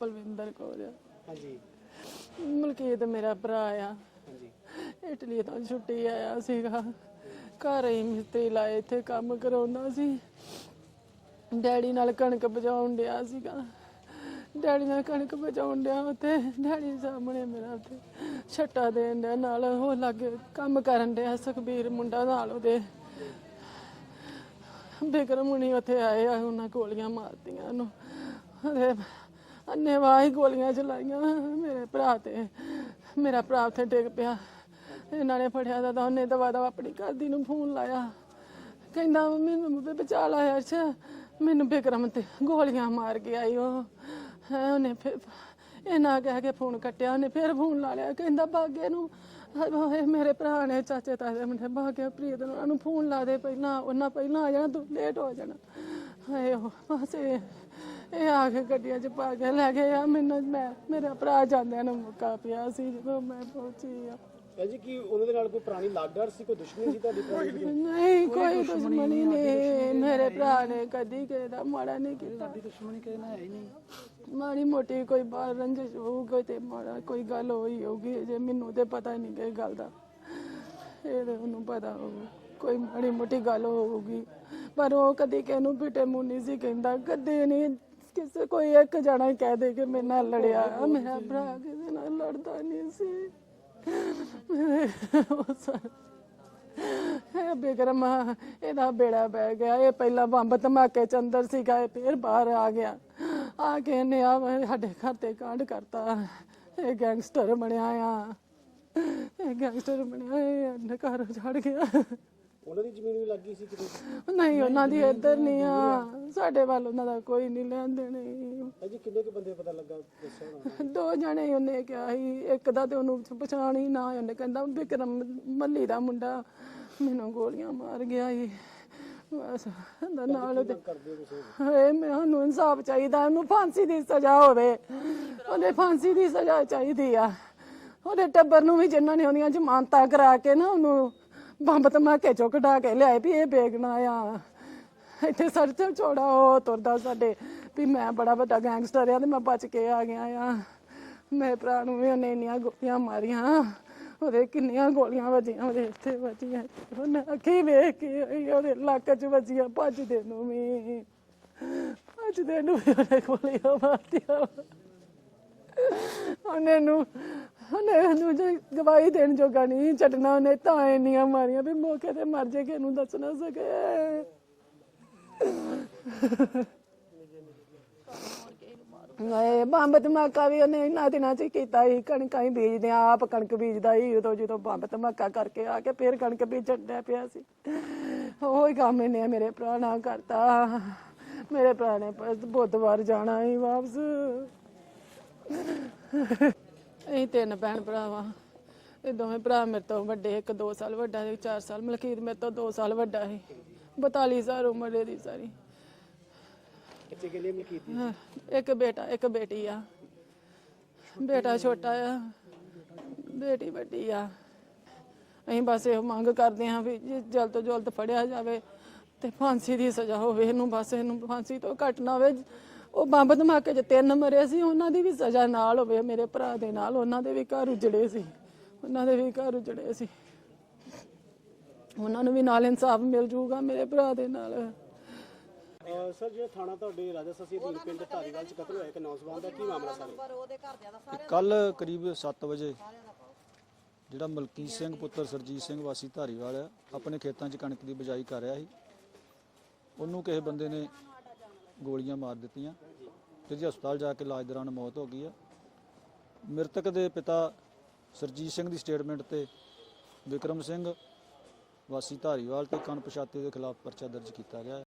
ਪਲਵਿੰਦਰ ਕੌਰ ਆ। ਹਾਂਜੀ। ਮਲਕੀਤ ਮੇਰਾ ਭਰਾ ਆ। ਹਾਂਜੀ। ਇਟਲੀ ਤੋਂ ਛੁੱਟੀ ਆਇਆ ਸੀਗਾ। ਘਰ ਹੀ ਮਿਸਤਰੀ ਲਾਏ ਇੱਥੇ ਕੰਮ ਕਰਾਉਂਦਾ ਸੀ। ਡੈਡੀ ਨਾਲ ਕਣਕ ਬਜਾਉਣ ਡਿਆ ਸੀਗਾ। ਡੈਡੀ ਨਾਲ ਕਣਕ ਬਜਾਉਣ ਡਿਆ ਉੱਤੇ ਡੈਡੀ ਸਾਹਮਣੇ ਮੇਰਾ ਉੱਤੇ ਛੱਟਾ ਦੇਣ ਡਿਆ ਨਾਲ ਉਹ ਲੱਗੇ ਕੰਮ ਕਰਨ ਡਿਆ ਸੁਖਬੀਰ ਮੁੰਡਾ ਨਾਲ ਉਹਦੇ। ਬਿਕਰਮ ਹੁਣੀ ਉੱਥੇ ਆਏ ਆ ਉਹਨਾਂ ਗੋਲੀਆਂ ਮਾਰਤੀਆਂ ਉਹਨੂੰ। ਉਹਦੇ ਅੰਨੇਵਾਹ ਹੀ ਗੋਲੀਆਂ ਚਲਾਈਆਂ ਮੇਰੇ ਭਰਾ ਤੇ। ਮੇਰਾ ਭਰਾ ਉੱਥੇ ਡਿੱਗ ਪਿਆ। ਇਹਨਾਂ ਨੇ ਫੜਿਆ ਦਾ ਤਾਂ ਉਹਨੇ ਦਵਾ ਦਵਾ ਆਪਣੀ ਘਰ ਨੂੰ ਫੋਨ ਲਾਇਆ। ਕਹਿੰਦਾ ਮੈਨੂੰ ਬਚਾ ਲਾਇਆ ਅੱਛਾ ਮੈਨੂੰ ਬਿਕਰਮ ਤੇ ਗੋਲੀਆਂ ਮਾਰ ਕੇ ਆਈ ਉਹ। ਹੈ, ਉਹਨੇ ਫਿਰ ਇਹਨਾਂ ਕਹਿ ਕੇ ਫੋਨ ਕੱਟਿਆ। ਉਹਨੇ ਫਿਰ ਫੋਨ ਲਾ ਲਿਆ। ਕਹਿੰਦਾ, ਬਾਗੇ ਨੂੰ ਹਾਏ ਮੇਰੇ ਭਰਾ ਨੇ ਚਾਚੇ ਤਾਏ ਦੇ ਮੁੰਡੇ ਬਾਗੇ ਪ੍ਰੀਤ ਨੂੰ ਉਹਨਾਂ ਨੂੰ ਫੋਨ ਲਾ ਦੇ ਪਹਿਲਾਂ। ਉਹਨਾਂ ਪਹਿਲਾਂ ਆ ਜਾਣਾ, ਤੂੰ ਲੇਟ ਹੋ ਜਾਣਾ। ਹਾਏ ਉਹ ਬਸ ਇਹ ਇਹ ਆ ਕੇ ਗੱਡੀਆਂ 'ਚ ਪਾ ਕੇ ਲੈ ਗਏ ਆ। ਮੈਨੂੰ ਮੈਂ ਮੇਰਾ ਭਰਾ ਜਾਂਦਿਆਂ ਨੂੰ ਮੁੱਕਾ ਪਿਆ ਸੀ ਜਦੋਂ ਮੈਂ ਪਹੁੰਚੀ ਆ। ਜੀ ਕੀ ਉਹਨਾਂ ਦੇ ਨਾਲ ਕੋਈ ਪੁਰਾਣੀ ਲਾਗਡਰ ਸੀ ਕੋਈ ਦੁਸ਼ਮਣੀ ਸੀ ਤੁਹਾਡੀ ਦੀ? ਨਹੀਂ ਕੋਈ ਦੁਸ਼ਮਣੀ ਨਹੀਂ। ਮੇਰੇ ਭਰਾ ਨੇ ਕਦੀ ਕਿਸੇ ਦਾ ਮਾੜਾ ਨਹੀਂ ਕੀਤਾ। ਦੁਸ਼ਮਣੀ ਕਿਸੇ ਨਾਲ ਹੈ ਹੀ ਨਹੀਂ। ਮਾੜੀ ਮੋਟੀ ਕੋਈ ਬਾਹਰ ਰੰਜਿਸ਼ ਹੋਊ ਕੋਈ ਤੇ ਮਾੜਾ ਕੋਈ ਗੱਲ ਹੋਈ ਹੋਊਗੀ ਜੇ ਮੈਨੂੰ ਤੇ ਪਤਾ ਨਹੀਂ ਕਿ ਗੱਲ ਦਾ। ਇਹ ਤੇ ਉਹਨੂੰ ਪਤਾ ਹੋਊ ਕੋਈ ਮਾੜੀ ਮੋਟੀ ਗੱਲ ਹੋਊਗੀ। ਪਰ ਉਹ ਕਦੀ ਕਿਸੇ ਨੂੰ ਬਿਟੇ ਮੂੰਹ ਨਹੀਂ ਸੀ ਕਹਿੰਦਾ ਕਦੇ ਨਹੀਂ ਕਿਸੇ ਕੋਈ ਇੱਕ ਜਣਾ ਹੀ ਕਹਿ ਦੇ ਕਿ ਮੇਰੇ ਨਾਲ ਲੜਿਆ। ਮੇਰਾ ਭਰਾ ਕਿਸੇ ਨਾਲ ਲੜਦਾ ਨਹੀਂ ਸੀ। ਇਹ ਬਿਕਰਮ ਇਹਦਾ ਬੇੜਾ ਬਹਿ ਗਿਆ। ਇਹ ਪਹਿਲਾਂ ਬੰਬ ਧਮਾਕੇ ਚ ਅੰਦਰ ਸੀਗਾ ਇਹ ਫਿਰ ਬਾਹਰ ਆ ਗਿਆ। ਆ ਕੇ ਇਹਨੇ ਆ ਸਾਡੇ ਘਰ ਤੇ ਕਾਂਡ ਕਰਤਾ। ਇਹ ਗੈਂਗਸਟਰ ਬਣਿਆ ਆ। ਇਹ ਗੈਂਗਸਟਰ ਬਣਿਆ ਇਹ ਘਰ ਛੱਡ ਗਿਆ। ਉਹਨਾਂ ਦੀ ਜ਼ਮੀਨ ਵੀ ਲੱਗੀ ਸੀ ਕਿਤੇ? ਨਹੀਂ ਉਹਨਾਂ ਦੀ ਇੱਧਰ ਨਹੀਂ ਆ। ਸਾਡੇ ਵੱਲ ਉਹਨਾਂ ਦਾ ਕੋਈ ਨਹੀਂ ਲੈਣ ਦੇਣੇ। ਭੈਣ ਜੀ ਕਿੰਨੇ ਕੁ ਬੰਦੇ ਪਤਾ ਲੱਗਾ? ਦੱਸੋ ਨਾ ਦੋ ਜਣੇ ਉਹਨੇ ਕਿਹਾ ਸੀ ਇੱਕ ਦਾ ਤੇ ਉਹਨੂੰ ਪਛਾਣ ਹੀ ਨਾ ਉਹਨੇ ਕਹਿੰਦਾ ਵਿਕਰਮ ਮੱਲੀ ਦਾ ਮੁੰਡਾ ਮੈਨੂੰ ਗੋਲੀਆਂ ਮਾਰ ਗਿਆ ਬਸ ਨਾਲ ਉਹਦੇ ਹਏ ਮੈਨੂੰ ਇਨਸਾਫ ਚਾਹੀਦਾ ਉਹਨੂੰ ਫਾਂਸੀ ਦੀ ਸਜ਼ਾ ਹੋਵੇ। ਫਾਂਸੀ ਦੀ ਸਜ਼ਾ ਚਾਹੀਦੀ ਆ। ਉਹਦੇ ਟੱਬਰ ਨੂੰ ਵੀ ਜਿਨ੍ਹਾਂ ਨੇ ਉਹਦੀਆਂ ਜ਼ਮਾਨਤਾਂ ਕਰਾ ਕੇ ਨਾ ਉਹਨੂੰ ਬੰਬ ਧਮਾਕੇ ਚੋਂ ਕਢਾ ਕੇ ਲਿਆਏ ਵੀ ਇਹ ਬੇਗਨਾ ਆ। ਇੱਥੇ ਸਰ ਚੋੜਾ ਉਹ ਤੁਰਦਾ ਸਾਡੇ। ਵੀ ਮੈਂ ਬੜਾ ਵੱਡਾ ਗੈਂਗਸਟਰ ਆ ਤੇ ਮੈਂ ਬਚ ਕੇ ਆ ਗਿਆ ਆ। ਮੇਰੇ ਭਰਾ ਨੂੰ ਵੀ ਉਹਨੇ ਇੰਨੀਆਂ ਗੋਲੀਆਂ ਮਾਰੀਆਂ। ਉਹਦੇ ਕਿੰਨੀਆਂ ਗੋਲੀਆਂ ਵੱਜੀਆਂ ਉਹਦੇ ਇੱਥੇ ਵੱਜੀਆਂ। ਉਹਨੇ ਅੱਖੀ ਵੇਖ ਕੇ ਆਈ, ਉਹਦੇ ਲੱਕ 'ਚ ਵੱਜੀਆਂ ਭੱਜਦੇ ਨੂੰ ਵੀ। ਭੱਜਦੇ ਨੂੰ ਵੀ ਉਹਨੇ ਗੋਲੀਆਂ ਮਾਰਤੀਆਂ ਉਹਨੇ ਨੂੰ ਉਹਨੇ ਨੂੰ ਜੋ ਗਵਾਹੀ ਦੇਣ ਜੋਗਾ ਨਹੀਂ ਛੱਡਣਾ ਉਹਨੇ ਤਾਂ ਇੰਨੀਆਂ ਮਾਰੀਆਂ ਵੀ ਮੌਕੇ ਤੇ ਮਰ ਜੇ ਕਿ ਇਹਨੂੰ ਦੱਸ ਨਾ ਸਕੇ। ਨਹੀਂ ਬੰਬ ਧਮਾਕਾ ਵੀ ਉਹਨੇ ਇਹਨਾਂ ਦਿਨਾਂ ਚ ਹੀ ਕੀਤਾ ਸੀ ਕਣਕਾਂ ਹੀ ਬੀਜਦੇ ਆ, ਆਪ ਕਣਕ ਬੀਜਦਾ ਸੀ ਉਦੋਂ ਜਦੋਂ ਬੰਬ ਧਮਾਕਾ ਕਰਕੇ ਆ ਕੇ ਫੇਰ ਕਣਕ ਬੀਜਣ ਡਿਆ ਪਿਆ ਸੀ। ਉਹ ਹੀ ਕੰਮ ਇਹਨੇ ਮੇਰੇ ਭਰਾ ਨਾਲ ਕਰਤਾ। ਮੇਰੇ ਭਰਾ ਨੇ ਬਸ ਬੁੱਧਵਾਰ ਜਾਣਾ ਸੀ ਵਾਪਸ। ਅਸੀਂ ਤਿੰਨ ਭੈਣ ਭਰਾ ਵਾਂ ਇਹ ਦੋਵੇਂ ਭਰਾ ਮੇਰੇ ਤੋਂ ਵੱਡੇ ਇੱਕ 2 ਸਾਲ ਵੱਡਾ ਤੇ 4 ਸਾਲ। ਮਲਕੀਤ ਮੇਰੇ ਤੋਂ 2 ਸਾਲ ਵੱਡਾ ਹੈ 42 ਸਾਲ ਉਮਰ ਇਹਦੀ ਸਾਰੀ। ਬੱਚੇ ਕਿੰਨੇ ਮਲਕੀਤ ਹਾਂ, ਇੱਕ ਬੇਟਾ ਇੱਕ ਬੇਟੀ ਆ। ਬੇਟਾ ਛੋਟਾ ਆ। ਬੇਟੀ ਵੱਡੀ ਆ। ਅਸੀਂ ਬਸ ਇਹ ਮੰਗ ਕਰਦੇ ਹਾਂ ਵੀ ਜੇ ਜਲਦ ਤੋਂ ਜਲਦ ਫੜਿਆ ਜਾਵੇ ਤੇ ਫਾਂਸੀ ਦੀ ਸਜ਼ਾ ਹੋਵੇ। ਇਹਨੂੰ ਬਸ ਇਹਨੂੰ ਫਾਂਸੀ ਤੋਂ ਘੱਟ ਨਾ ਹੋਵੇ। ਉਹ ਬੰਬ ਧਮਾਕੇ 'ਚ ਤਿੰਨ ਮਰੇ ਸੀ ਉਹਨਾਂ ਦੀ ਵੀ ਸਜ਼ਾ ਨਾਲ ਹੋਵੇ ਮੇਰੇ ਭਰਾ ਦੇ ਨਾਲ। ਉਹਨਾਂ ਦੇ ਵੀ ਘਰ ਉਜੜੇ ਸੀ। ਉਹਨਾਂ ਦੇ ਵੀ ਘਰ ਉਜੜੇ ਸੀ। ਉਹਨਾਂ ਨੂੰ ਵੀ ਨਾਲ ਇਨਸਾਫ ਮਿਲ ਜੂਗਾ ਮੇਰੇ ਭਰਾ ਦੇ ਨਾਲ। ਅਹ ਸਰ ਜਿਹੜਾ ਥਾਣਾ ਤੁਹਾਡੇ ਰਾਜਾ ਸਸੀ ਅਧੀਨ ਪਿੰਡ ਧਾਰੀਵਾਲ ਚ ਕਤਲ ਹੋਇਆ ਇੱਕ ਨੌਜਵਾਨ ਦਾ ਕੀ ਮਾਮਲਾ ਸਰ? ਕੱਲ ਕਰੀਬ 7 ਵਜੇ ਜਿਹੜਾ ਮਲਕੀਤ ਸਿੰਘ ਪੁੱਤਰ ਸਰਜੀਤ ਸਿੰਘ ਵਾਸੀ ਧਾਰੀਵਾਲ ਆ ਆਪਣੇ ਖੇਤਾਂ 'ਚ ਕਣਕ ਦੀ ਬਿਜਾਈ ਕਰ ਰਿਹਾ ਸੀ। ਉਹਨੂੰ ਕਿਸੇ ਬੰਦੇ ਨੇ ਗੋਲੀਆਂ ਮਾਰ ਦਿੱਤੀਆਂ ਤੇ ਹਸਪਤਾਲ ਜਾ ਕੇ ਇਲਾਜ ਦੌਰਾਨ ਮੌਤ ਹੋ ਗਈ ਆ। ਮ੍ਰਿਤਕ ਦੇ ਪਿਤਾ ਸਰਜੀਤ ਸਿੰਘ ਦੀ ਸਟੇਟਮੈਂਟ ਤੇ ਵਿਕਰਮ ਸਿੰਘ ਵਾਸੀ ਧਾਰੀਵਾਲ ਤੇ ਕਣਪਛਾਤੇ ਦੇ ਖਿਲਾਫ ਪਰਚਾ ਦਰਜ ਕੀਤਾ ਗਿਆ ਹੈ।